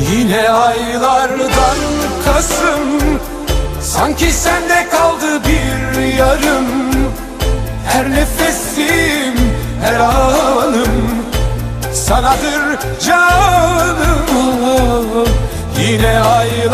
Yine aylardan Kasım Sanki sende kaldı bir yarım. Her nefesim, her anım Sanadır canım. Yine aylar